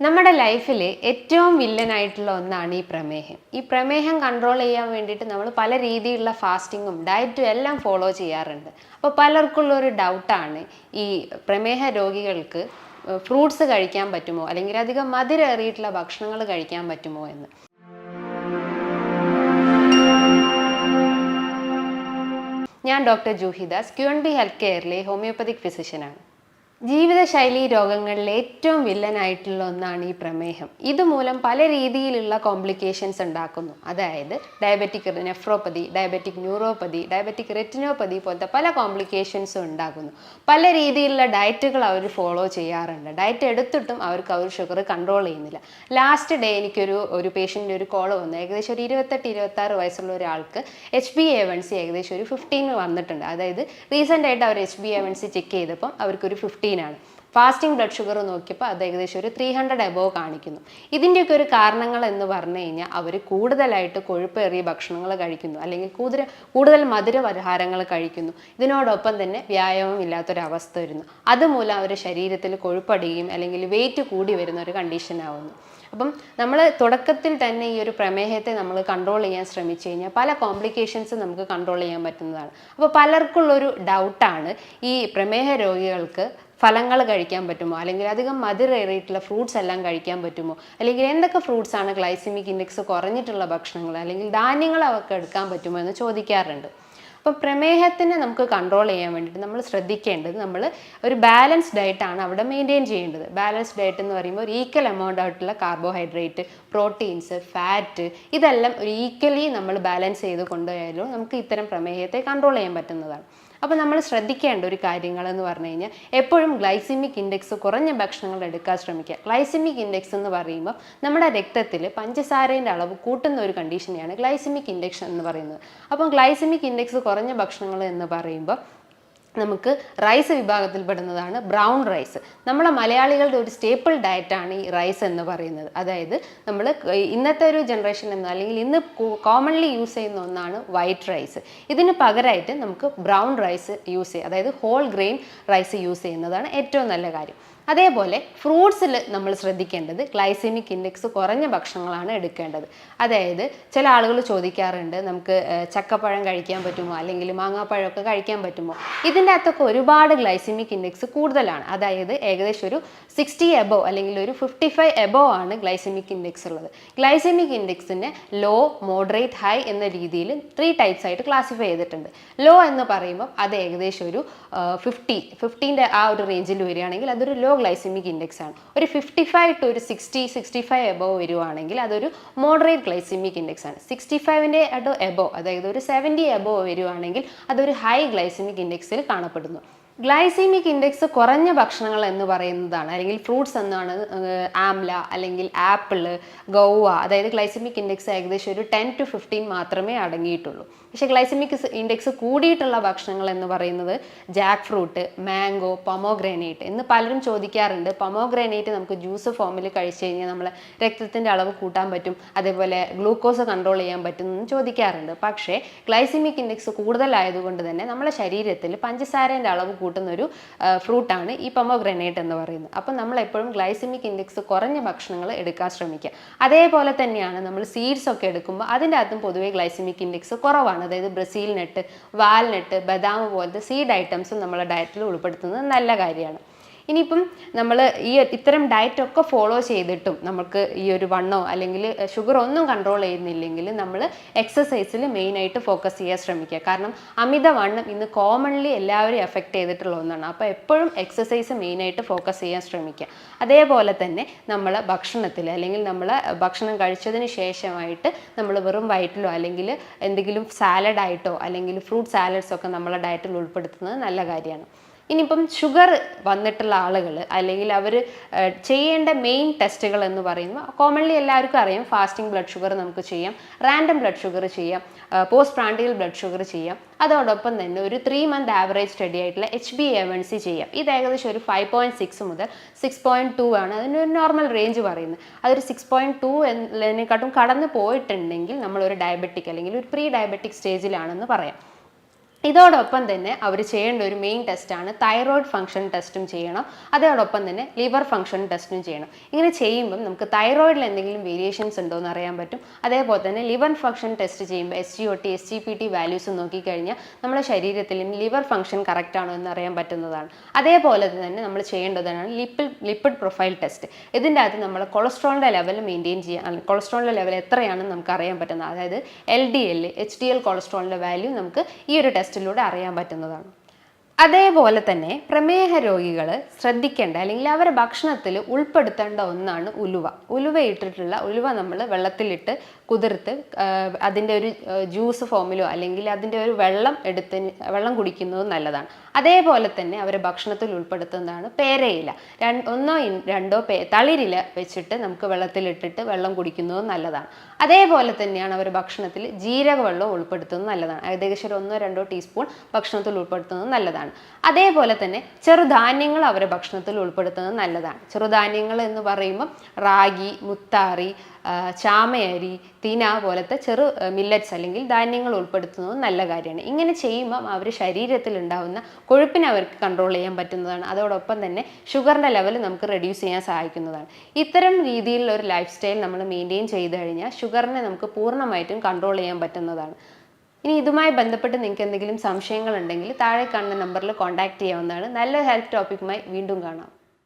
നമ്മുടെ ലൈഫിൽ ഏറ്റവും വില്ലനായിട്ടുള്ള ഒന്നാണ് ഈ പ്രമേഹം. ഈ പ്രമേഹം കൺട്രോൾ ചെയ്യാൻ വേണ്ടിയിട്ട് നമ്മൾ പല രീതിയിലുള്ള ഫാസ്റ്റിങ്ങും ഡയറ്റും എല്ലാം ഫോളോ ചെയ്യാറുണ്ട്. അപ്പോൾ പലർക്കുള്ള ഒരു ഡൗട്ടാണ് ഈ പ്രമേഹ രോഗികൾക്ക് ഫ്രൂട്ട്സ് കഴിക്കാൻ പറ്റുമോ? അല്ലെങ്കിൽ അധികം മധുരേറിയിട്ടുള്ള ഭക്ഷണങ്ങൾ കഴിക്കാൻ പറ്റുമോ എന്ന്. ഞാൻ doctor Juhidas Q N B health കെയറിലെ homoeopathic ഫിസിഷ്യനാണ് ജീവിതശൈലി രോഗങ്ങളിൽ ഏറ്റവും വില്ലനായിട്ടുള്ള ഒന്നാണ് ഈ പ്രമേഹം. ഇതുമൂലം പല രീതിയിലുള്ള കോംപ്ലിക്കേഷൻസ് ഉണ്ടാക്കുന്നു. അതായത് diabetic nephropathy diabetic neuropathy diabetic retinopathy പോലത്തെ പല കോംപ്ലിക്കേഷൻസും ഉണ്ടാക്കുന്നു. പല രീതിയിലുള്ള ഡയറ്റുകൾ അവർ ഫോളോ ചെയ്യാറുണ്ട്. ഡയറ്റ് എടുത്തിട്ടും അവർക്ക് അവർ ഷുഗർ കൺട്രോൾ ചെയ്യുന്നില്ല. ലാസ്റ്റ് ഡേ എനിക്കൊരു ഒരു പേഷ്യന്റിന്റെ ഒരു കോൾ വന്നു. ഏകദേശം ഒരു ഇരുപത്തെട്ട് ഇരുപത്താറ് വയസ്സുള്ള ഒരാൾക്ക് H B A one C ഏകദേശം ഒരു ഫിഫ്റ്റീൻ വന്നിട്ടുണ്ട്. അതായത് റീസെന്റ് ആയിട്ട് അവർ H B A one C check ചെയ്തപ്പം അവർക്കൊരു ഫിഫ്റ്റീൻ ആണ്. ഫാസ്റ്റിംഗ് ബ്ലഡ് ഷുഗർ നോക്കിയപ്പോൾ അത് ഏകദേശം ഒരു ത്രീ ഹൺഡ്രഡ് എബോവ് കാണിക്കുന്നു. ഇതിന്റെയൊക്കെ ഒരു കാരണങ്ങൾ എന്ന് പറഞ്ഞു കഴിഞ്ഞാൽ അവർ കൂടുതലായിട്ട് കൊഴുപ്പേറിയ ഭക്ഷണങ്ങൾ കഴിക്കുന്നു. അല്ലെങ്കിൽ കൂടുതൽ കൂടുതൽ മധുര പലഹാരങ്ങൾ കഴിക്കുന്നു. ഇതിനോടൊപ്പം തന്നെ വ്യായാമം ഇല്ലാത്തൊരവസ്ഥ വരുന്നു. അതുമൂലം അവരുടെ ശരീരത്തിൽ കൊഴുപ്പടിയും അല്ലെങ്കിൽ വെയിറ്റ് കൂടി വരുന്ന ഒരു കണ്ടീഷനാവുന്നു അപ്പം നമ്മൾ തുടക്കത്തിൽ തന്നെ ഈ ഒരു പ്രമേഹത്തെ നമ്മൾ കൺട്രോൾ ചെയ്യാൻ ശ്രമിച്ചു കഴിഞ്ഞാൽ പല കോംപ്ലിക്കേഷൻസ് നമുക്ക് കൺട്രോൾ ചെയ്യാൻ പറ്റുന്നതാണ്. അപ്പോൾ പലർക്കുള്ളൊരു ഡൗട്ടാണ് ഈ പ്രമേഹ രോഗികൾക്ക് ഫലങ്ങൾ കഴിക്കാൻ പറ്റുമോ? അല്ലെങ്കിൽ അധികം മധുരേറിയിട്ടുള്ള ഫ്രൂട്ട്സ് എല്ലാം കഴിക്കാൻ പറ്റുമോ? അല്ലെങ്കിൽ എന്തൊക്കെ ഫ്രൂട്ട്സ് ആണ് ഗ്ലൈസിമിക് ഇൻഡെക്സ് കുറഞ്ഞിട്ടുള്ള ഭക്ഷണങ്ങൾ? അല്ലെങ്കിൽ ധാന്യങ്ങൾ അവർക്ക് എടുക്കാൻ പറ്റുമോ എന്ന് ചോദിക്കാറുണ്ട്. അപ്പോൾ പ്രമേഹത്തിനെ നമുക്ക് കൺട്രോൾ ചെയ്യാൻ വേണ്ടിയിട്ട് നമ്മൾ ശ്രദ്ധിക്കേണ്ടത് നമ്മൾ ഒരു ബാലൻസ് ഡയറ്റാണ് അവിടെ മെയിന്റെയിൻ ചെയ്യേണ്ടത്. ബാലൻസ് ഡയറ്റ് എന്ന് പറയുമ്പോൾ ഒരു ഈക്വൽ എമൗണ്ട് ആയിട്ടുള്ള കാർബോഹൈഡ്രേറ്റ് പ്രോട്ടീൻസ് ഫാറ്റ് ഇതെല്ലാം ഒരു ഈക്വലി നമ്മൾ ബാലൻസ് ചെയ്ത് കൊണ്ടുപോയാലും നമുക്ക് ഇത്തരം പ്രമേഹത്തെ കൺട്രോൾ ചെയ്യാൻ പറ്റുന്നതാണ്. അപ്പോൾ നമ്മൾ ശ്രദ്ധിക്കേണ്ട ഒരു കാര്യങ്ങൾ എന്ന് പറഞ്ഞു കഴിഞ്ഞാൽ എപ്പോഴും ഗ്ലൈസിമിക് ഇൻഡെക്സ് കുറഞ്ഞ ഭക്ഷണങ്ങൾ എടുക്കാൻ ശ്രമിക്കുക. ഗ്ലൈസിമിക് ഇൻഡെക്സ് എന്ന് പറയുമ്പോൾ നമ്മുടെ രക്തത്തിൽ പഞ്ചസാരേന്റെ അളവ് കൂട്ടുന്ന ഒരു കണ്ടീഷനെയാണ് ഗ്ലൈസിമിക് ഇൻഡെക്സ് എന്ന് പറയുന്നത്. അപ്പം ഗ്ലൈസിമിക് ഇൻഡെക്സ് കുറഞ്ഞ ഭക്ഷണങ്ങൾ എന്ന് പറയുമ്പോൾ നമുക്ക് റൈസ് വിഭാഗത്തിൽ പെടുന്നതാണ് ബ്രൗൺ റൈസ് നമ്മളെ മലയാളികളുടെ ഒരു സ്റ്റേപ്പിൾ ഡയറ്റാണ് ഈ റൈസ് എന്ന് പറയുന്നത്. അതായത് നമ്മൾ ഇന്നത്തെ ഒരു ജനറേഷൻ എന്ന് അല്ലെങ്കിൽ ഇന്ന് കോമൺലി യൂസ് ചെയ്യുന്ന ഒന്നാണ് വൈറ്റ് റൈസ് ഇതിന് പകരമായിട്ട് നമുക്ക് ബ്രൗൺ റൈസ് യൂസ് ചെയ്യുക അതായത് ഹോൾ ഗ്രെയിൻ റൈസ് യൂസ് ചെയ്യുന്നതാണ് ഏറ്റവും നല്ല കാര്യം. അതേപോലെ ഫ്രൂട്ട്സിൽ നമ്മൾ ശ്രദ്ധിക്കേണ്ടത് ഗ്ലൈസെമിക് ഇൻഡെക്സ് കുറഞ്ഞ ഭക്ഷണങ്ങളാണ് എടുക്കേണ്ടത്. അതായത് ചില ആളുകൾ ചോദിക്കാറുണ്ട് നമുക്ക് ചക്കപ്പഴം കഴിക്കാൻ പറ്റുമോ? അല്ലെങ്കിൽ മാങ്ങാപ്പഴമൊക്കെ കഴിക്കാൻ പറ്റുമോ? ഇതിന്റെ അകത്തൊക്കെ ഒരുപാട് ഗ്ലൈസെമിക് ഇൻഡെക്സ് കൂടുതലാണ്. അതായത് ഏകദേശം ഒരു സിക്സ്റ്റി എബോ അല്ലെങ്കിൽ ഒരു ഫിഫ്റ്റി ഫൈവ് എബോ ആണ് ഗ്ലൈസെമിക് ഇൻഡെക്സ് ഉള്ളത്. ഗ്ലൈസെമിക് ഇൻഡെക്സിനെ ലോ മോഡറേറ്റ് ഹൈ എന്ന രീതിയിൽ ത്രീ ടൈപ്സ് ആയിട്ട് ക്ലാസിഫൈ ചെയ്തിട്ടുണ്ട്. ലോ എന്ന് പറയുമ്പോൾ അത് ഏകദേശം ഒരു ഫിഫ്റ്റി ഫിഫ്റ്റീന്റെ ആ ഒരു റേഞ്ചിൽ വരികയാണെങ്കിൽ അതൊരു ലോ ഗ്ലൈസെമിക് ഇൻഡെക്സ് ആണ്. ഒരു ഫിഫ്റ്റി ഫൈവ് ടു ഒരു സിക്സ്റ്റി സിക്സ്റ്റി ഫൈവ് എബോവ് വരുവാണെങ്കിൽ അതൊരു മോഡറേറ്റ് ഗ്ലൈസിമിക് ഇൻഡെക്സ് ആണ്. സിക്സ്റ്റി ഫൈവിന്റെ എബോ അതായത് ഒരു സെവന്റി എബോ വരുവാണെങ്കിൽ അതൊരു ഹൈ ഗ്ലൈസിമിക് ഇൻഡെക്സിൽ കാണപ്പെടുന്നു. ഗ്ലൈസീമിക് ഇൻഡെക്സ് കുറഞ്ഞ ഭക്ഷണങ്ങൾ എന്ന് പറയുന്നതാണ്. അല്ലെങ്കിൽ ഫ്രൂട്ട്സ് എന്നാണ് ആംല അല്ലെങ്കിൽ ആപ്പിൾ ഗൗവ. അതായത് ഗ്ലൈസമിക് ഇൻഡെക്സ് ഏകദേശം ഒരു ടെൻ ടു ഫിഫ്റ്റീൻ മാത്രമേ അടങ്ങിയിട്ടുള്ളൂ. പക്ഷേ ഗ്ലൈസമിക് ഇൻഡെക്സ് കൂടിയിട്ടുള്ള ഭക്ഷണങ്ങൾ എന്ന് പറയുന്നത് ജാക്ക് ഫ്രൂട്ട് മാംഗോ പൊമോഗ്രാനൈറ്റ് എന്ന് പലരും ചോദിക്കാറുണ്ട്. പൊമോഗ്രാനൈറ്റ് നമുക്ക് ജ്യൂസ് ഫോമിൽ കഴിച്ചു കഴിഞ്ഞാൽ നമ്മളെ രക്തത്തിന്റെ അളവ് കൂട്ടാൻ പറ്റും. അതേപോലെ ഗ്ലൂക്കോസ് കൺട്രോൾ ചെയ്യാൻ പറ്റും എന്ന് ചോദിക്കാറുണ്ട്. പക്ഷേ ഗ്ലൈസമിക് ഇൻഡെക്സ് കൂടുതലായതുകൊണ്ട് തന്നെ നമ്മുടെ ശരീരത്തിൽ പഞ്ചസാരേന്റെ അളവ് കൂട്ടുന്ന ഒരു ഫ്രൂട്ടാണ് ഈ പൊമോഗ്രാനൈറ്റ് എന്ന് പറയുന്നത്. അപ്പം നമ്മൾ എപ്പോഴും ഗ്ലൈസമിക് ഇൻഡെക്സ് കുറഞ്ഞ ഭക്ഷണങ്ങൾ എടുക്കാൻ ശ്രമിക്കുക. അതേപോലെ തന്നെയാണ് നമ്മൾ സീഡ്സ് ഒക്കെ എടുക്കുമ്പോൾ അതിന്റെ അകത്തും പൊതുവേ ഗ്ലൈസമിക് ഇൻഡെക്സ് കുറവാണ്. അതായത് ബ്രസീൽ നട്ട് വാൽനട്ട് ബദാം പോലത്തെ സീഡ് ഐറ്റംസും നമ്മളെ ഡയറ്റിൽ ഉൾപ്പെടുത്തുന്നത് നല്ല കാര്യമാണ്. ഇനിയിപ്പം നമ്മൾ ഈ ഇത്തരം ഡയറ്റൊക്കെ ഫോളോ ചെയ്തിട്ടും നമുക്ക് ഈ ഒരു വണ്ണോ അല്ലെങ്കിൽ ഷുഗർ ഒന്നും കൺട്രോൾ ചെയ്യുന്നില്ലെങ്കിൽ നമ്മൾ എക്സസൈസിൽ മെയിനായിട്ട് ഫോക്കസ് ചെയ്യാൻ ശ്രമിക്കുക. കാരണം അമിത വണ്ണം ഇന്ന് കോമൺലി എല്ലാവരെയും എഫക്റ്റ് ചെയ്തിട്ടുള്ള ഒന്നാണ്. അപ്പോൾ എപ്പോഴും എക്സസൈസ് മെയിനായിട്ട് ഫോക്കസ് ചെയ്യാൻ ശ്രമിക്കുക. അതേപോലെ തന്നെ നമ്മൾ ഭക്ഷണത്തിൽ അല്ലെങ്കിൽ നമ്മൾ ഭക്ഷണം കഴിച്ചതിന് ശേഷമായിട്ട് നമ്മൾ വെറും വയറ്റിലോ അല്ലെങ്കിൽ എന്തെങ്കിലും സാലഡായിട്ടോ അല്ലെങ്കിൽ ഫ്രൂട്ട് സാലഡ്സൊക്കെ നമ്മളെ ഡയറ്റിൽ ഉൾപ്പെടുത്തുന്നത് നല്ല കാര്യമാണ്. ഇനിയിപ്പം ഷുഗർ വന്നിട്ടുള്ള ആളുകൾ അല്ലെങ്കിൽ അവർ ചെയ്യേണ്ട മെയിൻ ടെസ്റ്റുകൾ എന്ന് പറയുമ്പോൾ കോമൺലി എല്ലാവർക്കും അറിയാം. ഫാസ്റ്റിംഗ് ബ്ലഡ് ഷുഗർ നമുക്ക് ചെയ്യാം. റാൻഡം ബ്ലഡ് ഷുഗർ ചെയ്യാം. പോസ്റ്റ് പ്രാണ്ടിയൽ ബ്ലഡ് ഷുഗർ ചെയ്യാം. അതോടൊപ്പം തന്നെ ഒരു ത്രീ മന്ത് ആവറേജ് സ്റ്റഡി ആയിട്ടുള്ള H B A one C ചെയ്യാം. ഇത് ഏകദേശം ഒരു ഫൈവ് പോയിന്റ് സിക്സ് മുതൽ സിക്സ് പോയിന്റ് ടു ആണ്. അതിന് ഒരു നോർമൽ റേഞ്ച് പറയുന്നത്. അതൊരു സിക്സ് പോയിന്റ് ടു എന്നതിനെക്കാട്ടും കടന്നു പോയിട്ടുണ്ടെങ്കിൽ നമ്മളൊരു ഡയബറ്റിക് അല്ലെങ്കിൽ ഒരു പ്രീ ഡയബറ്റിക് സ്റ്റേജിലാണെന്ന് പറയാം. ഇതോടൊപ്പം തന്നെ അവർ ചെയ്യേണ്ട ഒരു മെയിൻ ടെസ്റ്റാണ് തൈറോയ്ഡ് ഫംഗ്ഷൻ ടെസ്റ്റും ചെയ്യണം. അതോടൊപ്പം തന്നെ ലിവർ ഫംഗ്ഷൻ ടെസ്റ്റും ചെയ്യണം. ഇങ്ങനെ ചെയ്യുമ്പം നമുക്ക് തൈറോയിഡിൽ എന്തെങ്കിലും വേരിയേഷൻസ് ഉണ്ടോ എന്ന് അറിയാൻ പറ്റും. അതേപോലെ തന്നെ ലിവർ ഫംഗ്ഷൻ ടെസ്റ്റ് ചെയ്യുമ്പോൾ S G O T S G P T values നോക്കിക്കഴിഞ്ഞാൽ നമ്മുടെ ശരീരത്തിലും ലിവർ ഫംഗ്ഷൻ കറക്റ്റ് ആണോ എന്ന് അറിയാൻ പറ്റുന്നതാണ്. അതേപോലെ തന്നെ നമ്മൾ ചെയ്യേണ്ടതാണ് ലിപ്പിഡ് ലിപ്പിഡ് പ്രൊഫൈൽ ടെസ്റ്റ് ഇതിന്റെ അകത്ത് നമ്മൾ കൊളസ്ട്രോളിന്റെ ലെവൽ മെയിന്റെയിൻ ചെയ്യാൻ കൊളസ്ട്രോളിന്റെ ലെവൽ എത്രയാണെന്ന് നമുക്ക് അറിയാൻ പറ്റുന്നത് അതായത് L D L H D L കൊളസ്ട്രോളിന്റെ value നമുക്ക് ഈ ഒരു ടെസ്റ്റിലൂടെ അറിയാൻ പറ്റുന്നതാണ്. അതേപോലെ തന്നെ പ്രമേഹ രോഗികൾ ശ്രദ്ധിക്കേണ്ട അല്ലെങ്കിൽ അവരെ ഭക്ഷണത്തിൽ ഉൾപ്പെടുത്തേണ്ട ഒന്നാണ് ഉലുവ. ഉലുവ ഇട്ടിട്ടുള്ള ഉലുവ നമ്മൾ വെള്ളത്തിലിട്ട് കുതിർത്ത് അതിന്റെ ഒരു ജ്യൂസ് ഫോമിലോ അല്ലെങ്കിൽ അതിന്റെ ഒരു വെള്ളം എടുത്ത് വെള്ളം കുടിക്കുന്നത് നല്ലതാണ്. അതേപോലെ തന്നെ അവരെ ഭക്ഷണത്തിൽ ഉൾപ്പെടുത്തുന്നതാണ് പേരയില. ഒന്നോ രണ്ടോ പേ തളിരില വെച്ചിട്ട് നമുക്ക് വെള്ളത്തിലിട്ടിട്ട് വെള്ളം കുടിക്കുന്നത് നല്ലതാണ്. അതേപോലെ തന്നെയാണ് അവർ ഭക്ഷണത്തിൽ ജീരകവെള്ളം ഉൾപ്പെടുത്തുന്നത് നല്ലതാണ്. ഏകദേശം ഒരു ഒന്നോ രണ്ടോ ടീസ്പൂൺ ഭക്ഷണത്തിൽ ഉൾപ്പെടുത്തുന്നത് നല്ലതാണ്. അതേപോലെ തന്നെ ചെറുധാന്യങ്ങൾ അവരെ ഭക്ഷണത്തിൽ ഉൾപ്പെടുത്തുന്നത് നല്ലതാണ്. ചെറുധാന്യങ്ങൾ എന്ന് പറയുമ്പോൾ റാഗി മുത്താറി ചാമയരി തിന പോലത്തെ ചെറു മില്ലറ്റ്സ് അല്ലെങ്കിൽ ധാന്യങ്ങൾ ഉൾപ്പെടുത്തുന്നത് നല്ല കാര്യമാണ്. ഇങ്ങനെ ചെയ്യുമ്പം അവർ ശരീരത്തിൽ ഉണ്ടാകുന്ന കൊഴുപ്പിനെ അവർക്ക് കൺട്രോൾ ചെയ്യാൻ പറ്റുന്നതാണ്. അതോടൊപ്പം തന്നെ ഷുഗറിന്റെ ലെവൽ നമുക്ക് റെഡ്യൂസ് ചെയ്യാൻ സഹായിക്കുന്നതാണ്. ഇത്തരം രീതിയിലുള്ള ഒരു ലൈഫ് സ്റ്റൈൽ നമ്മൾ മെയിന്റെയിൻ ചെയ്ത് കഴിഞ്ഞാൽ ഷുഗറിനെ നമുക്ക് പൂർണമായിട്ടും കൺട്രോൾ ചെയ്യാൻ പറ്റുന്നതാണ്. ഇനി ഇതുമായി ബന്ധപ്പെട്ട് നിങ്ങൾക്ക് എന്തെങ്കിലും സംശയങ്ങളുണ്ടെങ്കിൽ താഴെ കാണുന്ന നമ്പറിൽ കോൺടാക്റ്റ് ചെയ്യാവുന്നതാണ്. നല്ല ഹെൽത്ത് ടോപ്പിക്കുമായി വീണ്ടും കാണാം.